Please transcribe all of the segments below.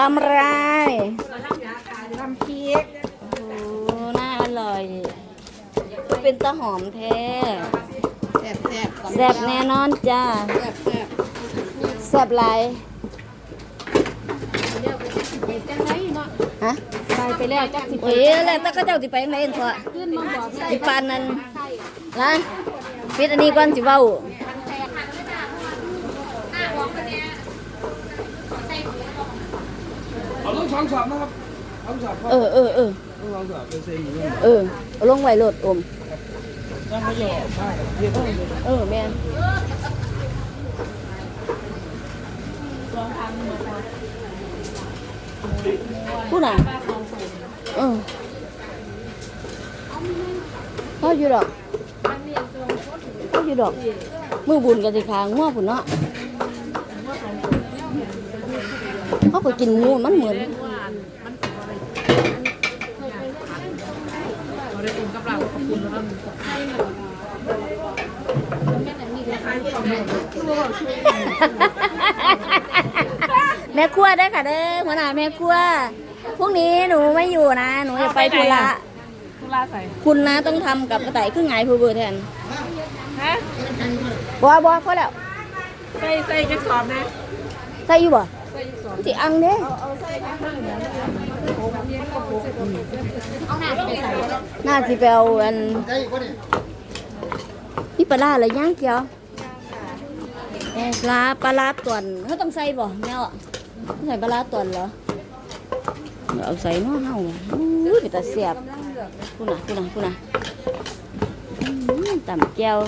ตำไรตำพริกโอ้โหน่าอร่อย ก็เป็นตะหอมแท้แซ่บแซ่บแซ่บแน่นอนจ้าแซ่บแซ่บแซ่บหลายจังไรเนาะฮะไปไปแล้วจักสิโอ้ยแล้วแตะก็เจ้าสิไปไหนเองพอขึ้นมาบอกสิปานนั้นนะปิดอันนี้ก่อนสิเว้า เอาลูก สองสอบนะครับสองสอบเออเออเออลูกสองสอบเป็นเซนอยู่เออเอาลงไว้โลดอมต้องเขาจะออกมาเรียนต้องเออแม่นผู้น่ะเออพ่ออยู่ดอกพ่ออยู่ดอกมือบุญกันสิคางง้อผุนเนาะ เขาก็กินงูมันเหมือนแม่ครัวได้อค่ะเด้อหัวหน้าแม่ครัวพรุ่งนี้หนูไม่อยู่นะ หนูจะไปธุระทุลาใส่คุณนะต้องทำกับกระต่ายครึ่งไงายผู้เบอร์แทนฮะบัวบัวพอแล้วใส่ใส่จักสอบนะใส่อยู่บ่ ที่อังเด้เอาหน้าไปใส่น่าสิไปเอาอันนี่ปลาอะไรย่างเกียวปลาปลาร้าต่วนเขาต้องใส่บ่แม่อะใส่ปลาร้าต่วนเหรอเอาใส่น้อเฮาอุ้ยเป็นตาเสียบคุณน่ะคุณน่ะคุณน่ะต่ำแก้ว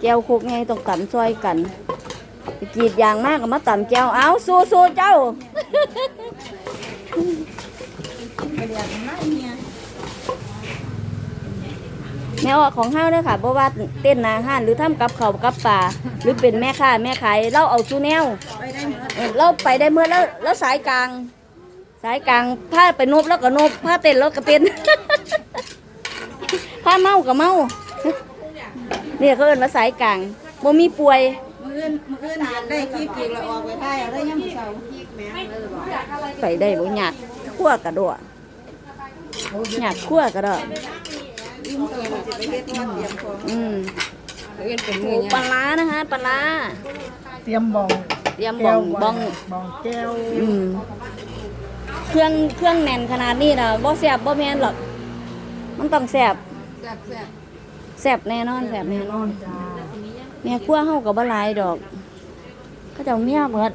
แก้วโคกไงต้องต่ำซอยกัน ไปกรีดยางมากก็มาต่ำแก้วเอาสู้สู้เจ้าแม่ออกของห้าวเด้อค่ะเพราะว่าเต้นนาห้านหรือทำกับเขาวกับป่าหรือเป็นแม่ค้าแม่ขายเราเอาซูแนวเออเราไปได้เมื่อแล้วแล้วสายกลาง สายกลางผ้าไปนบแล้วก็นบผ้าเต้นแล้วก็เต้น ผ้าเมาก็เมาเนี่ยเขาเอิ้นว่าสายกลางบ่มีป่วย มืออื่นมืออื่นได้ขี้ปีกแล้วออกไปได้เอาได้ยังเสาร์ไปได้บ่หยาดขั้วกระโดดหยาดขั้วกระโดดยิ้มตัวจะไปเฮ็ดว่าเตรียมของอืมมืออื่นเป็นโอ้มือปลาร้านะคะปลาร้าเตรียมบองเตรียมบ้องบ้องบองแก้วอืมเครื่องเครื่องแน่นขนาดนี้นะบ่แซ่บบ่แม่นหรอกมันต้องแซ่บแซ่บแซ่บแซ่บแน่นอนแซ่บแน่นอน แม่ครัวเฮาก็บ่หลายดอกเขาเจ้าเมียเบิด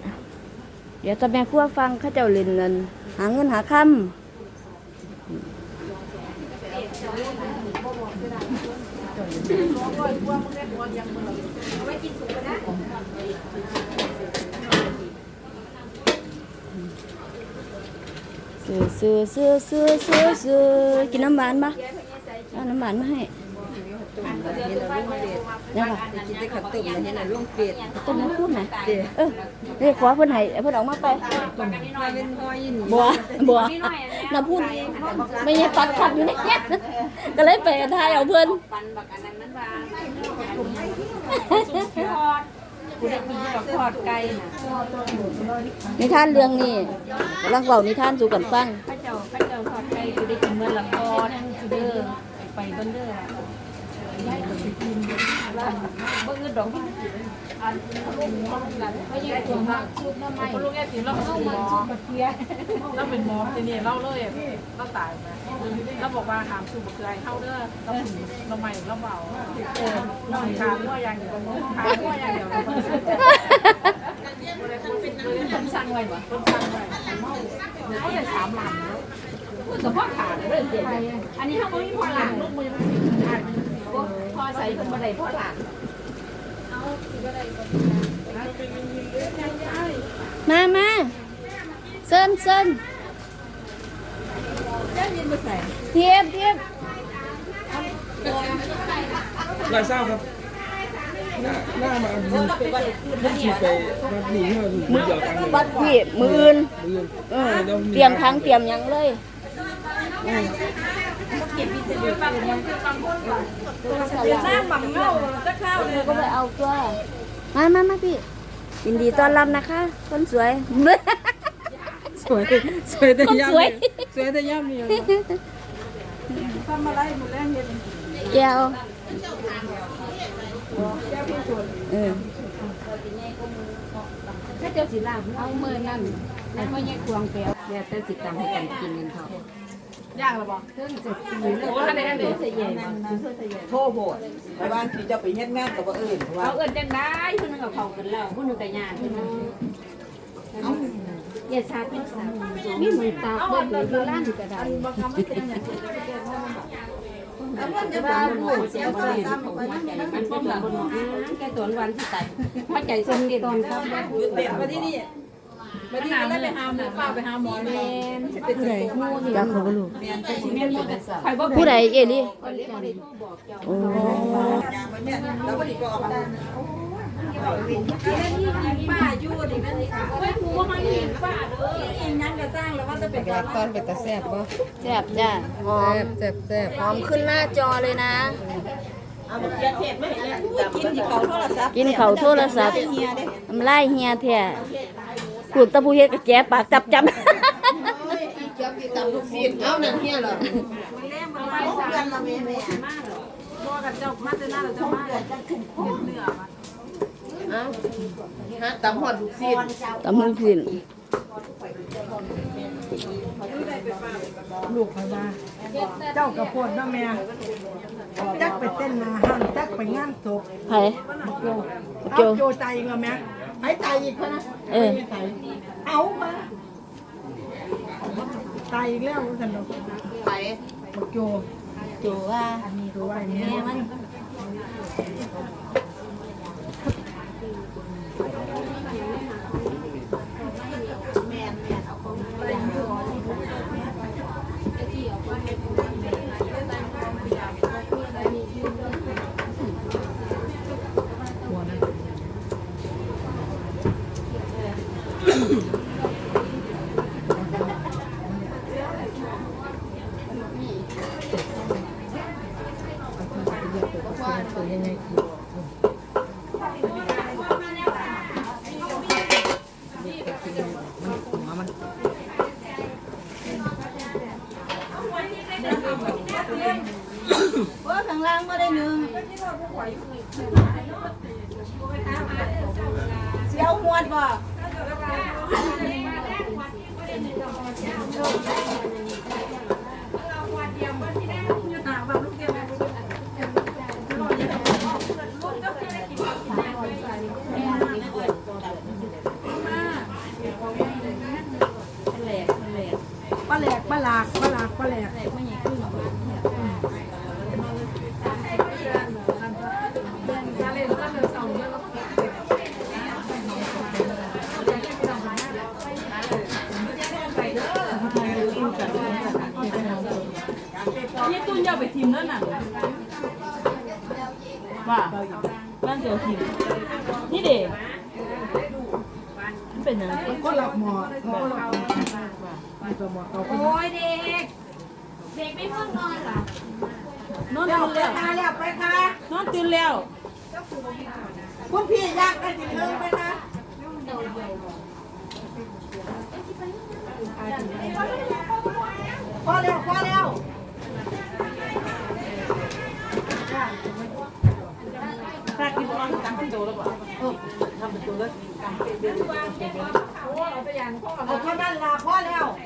เดี๋ยวตอนแม่ครัวฟังเขาเจ้าเล่นเงินหาเงินหาค่ำซื้อซื้อซื้อซื้อซื้อกินน้ำหวานปะเอาน้ำหวานมาให้ เนี่ยค่ะกินได้ขับตุ่มเห็นน่ะลุงเป็ดต้นน้ำพูดไหนเออเรียกขอเพิ่อนให้เพิ่อนออกมาไปบัวบัวน้ำพูดไม่ใช่ปัดขัดอยู่เนี้ยก็เลยไปทายเอาเพิ่อนนิท่านเรื่องนี้กำลังเว้านิทานสู่กันฟังพระเจ้าพระเจ้าทอดไก่กูได้กินเมื่อละทอดกูเด้อไปเบิ่นเด้อ ได้ก็สิกินแล้วบ่อื่นดอกพี่อันลูกหลานเขายังตัวมากชุดน้ำไม้ลูกแก่สิเราเข้ามาชุดบัเกียเราเป็นหมอทีนี้เราเลยเราตายมาเราบอกว่าหามสูบบักเกียเข้าเด้อเราถึงเราใหม่เราเบาเออเราขาดว่าอย่างเดียวขาดว่าอย่างเดียวคนสั่งไว้บ่คนสั่งไว้เขาเลยสามหลังแล้วแต่พ่อขาดเลยเด็ดอันนี้เขาไม่มีพอหลังลูกมือมันสิขาด อใส่เป็นบันไดพ่อหลังมามาเซินเซินได้ยินมาใส่เทียบเทียบลายเศร้าครับ หน้าหน้ามาดูมันฉีดไปมาหนีที่เราถูกเดี่ยวกันเลยวัดพี่มืออื่นมือเออเตรียมทั้งเตรียมหยังเลยอืม หน้าหมั่งเงาจะข้าวเลยก็ไปเอาตัวมามามาพี่ยินดีต้อนรับนะคะ คนสวย สวย สวยแต่คนย่ำสวยสวยแต่ย่ำนี่ทำอะไรหมดแล้วเห็นแก้วเออถ้าเจ้าสิลาเอามือนั่นไอ้พ่อแยกควงแก้วเดี๋ยวแต่สิตามให้กันกินกันเขา ย่างหรอบ่เพิ่งจะกินเลยโอ้ท่านใดท่านใดใส่ใหญ่บ่โทรโบดไปบ้านที่จะไปเฮ็ดงานกับว่าเอิ้นว่าเอาเอิ้นจังได้ผู้นึงกับเขากันแล้วผู้นึงกับญาติผู้นึงเอาอย่าซาเป็นสาวมีมือตาเบิ่งเลยอยู่ร้านก็ได้แล้วเพิ่นจะว่าลูกเสียโทรศัพท์ไปมันมันเป็นคนหมอแกตัววันที่ตายมาใจสมเด็จตอนครับอยู่เต็มมาที่นี่ มาที่นี่แล้วไปหาหมอป้าไปหาหมอแม่นเป็นไงอยากเขาบ่รู้แม่นแต่สิแม่นอยู่แต่สาวใครบ่ผู้ใดเอลี่โอ้ยางไปแม่นแล้วบ่ได้ก็ออกมาป้าอยู่นี่แม่นนี่เฮ้ยกูบ่มาเห็นป้าเด้ออีหยังก็สร้างแล้วว่าจะเป็นการตอนเป็นตาแซ่บบ่แซ่บจ้ะหอมแซ่บแซ่บหอมขึ้นหน้าจอเลยนะเอามาเขียนเทศไม่เห็นแล้วกินที่เขาโทรศัพท์กินเขาโทรศัพท์เฮียเด้ทำลายเฮียแท้ ขูดตะผู้เฮ็ดกับแกปากจับจับเอานั่นเฮียเหรอเอาเพื่อนละแม่แม่ฮะตำหอดลูกศิษย์ตำมึงขึ้นลูกเขาว่าเจ้ากระโพดนะแม่จักไปเต้นนาห้างจักไปงานศพไผโจโจโจตายอีกแล้วแม่ ไอ้ตายอีกคนนะเออไม่ตายเอามาตายอีกแล้วท่านเนาะไปโจจูว่าโจว่าอย่างนี้แม่มัน ตัวยังไงคือหัวมันเออข้างล่างบ่ได้หนึงเสียวหวดบ่ ปลาแหลกปลาหลากปลาหลากปลาแหลก ยี่ตุ้นจะเอาไปทีมนั่นน่ะว่านั่นเจะเอาทีมนี่เด็กมันเป็นยังไงก็หลับหมอเขาก็หลับหมอมีตัวหมอเขาโอ้ยเด็ก เด็กไม่เพิ่งนอนหรอนอนตื่นแล้วไปค่ะนอนตื่นแล้วคุณพี่ยากไปสิเทิงไปค่ะพอแล้วพอแล้ว ฝากกินตอนกลางเป็นโตแล้วป่ะ เอาเท่านั้นล่ะพอแล้ว